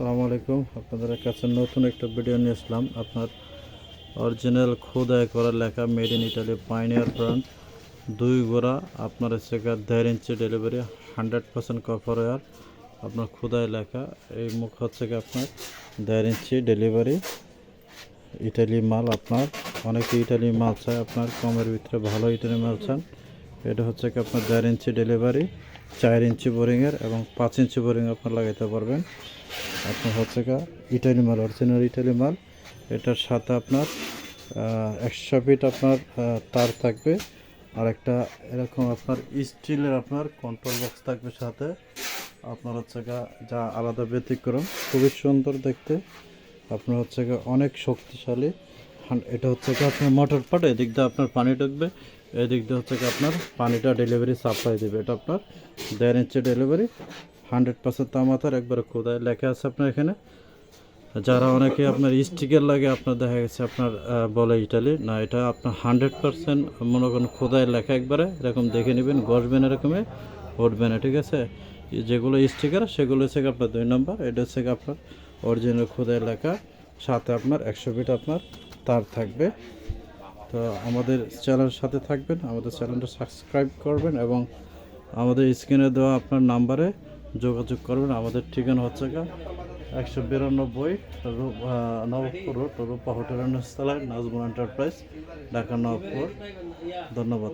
আসসালামু আলাইকুম। আপনাদের কাছে নতুন একটা ভিডিও নিয়ে আসলাম। আপনার অরিজিনাল খোদায় করা লেখা made in Italy Pioneer brand. দুই গোড়া, আপনার হচ্ছে দেড় inch delivery, hundred percent cover war আপনার খোদায় লেখা, এই মুখ হচ্ছে আপনার দেড় ইঞ্চি ডেলিভারি। ইটালি মাল আপনার, অনেকে ইটালি মাল চায়, আপনার কমের ভিতরে ভালো ইটালি মাল চান। এটা হচ্ছে কি আপনার দেড় ইঞ্চি ডেলিভারি চার ইঞ্চি বোরিংয়ের এবং পাঁচ ইঞ্চি বোরিং আপনার লাগাইতে পারবেন। আপনার হচ্ছে গা ইটালি মাল, অরিজিনাল ইটালি মাল। এটার সাথে আপনার একশো ফিট আপনার তার থাকবে। আর একটা এরকম আপনার স্টিলের আপনার কন্ট্রোল বক্স থাকবে সাথে। আপনার হচ্ছে যা আলাদা ব্যতিক্রম, খুবই সুন্দর দেখতে। আপনার হচ্ছে অনেক শক্তিশালী। এটা হচ্ছে কি আপনার মোটর পাট এদিক দিয়ে আপনার পানি ঢুকবে, এদিক দিয়ে হচ্ছে কি আপনার পানিটা ডেলিভারি সাপ্লাই দেবে। এটা আপনার দেড় ইঞ্চি ডেলিভারি হান্ড্রেড পার্সেন্ট তামাতার একবারে খোদায় লেখা আছে আপনার এখানে। যারা অনেকে আপনার স্টিকার লাগে, আপনার দেখা গেছে আপনার বলে ইটালি, না, এটা আপনার হান্ড্রেড পার্সেন্ট মনে করেন খোদায় লেখা একবারে, এরকম দেখে নেবেন গসবেন এরকমে উঠবে না, ঠিক আছে? যেগুলো স্টিকার সেগুলো হচ্ছে আপনার দুই নম্বর এটা হচ্ছে আপনার অরিজিনাল খোদায় লেখা, সাথে আপনার একশো ফিট আপনার তার থাকবে। তো আমাদের চ্যানেলের সাথে থাকবেন, আমাদের চ্যানেলটা সাবস্ক্রাইব করবেন এবং আমাদের স্ক্রিনে দেওয়া আপনার নাম্বারে যোগাযোগ করবেন। আমাদের ঠিকানা হচ্ছে গা একশো বিরানব্বই নবপুর রোড, রূপা হোটেল তলায় নাজমুল এন্টারপ্রাইজ, ঢাকা নবপুর ধন্যবাদ।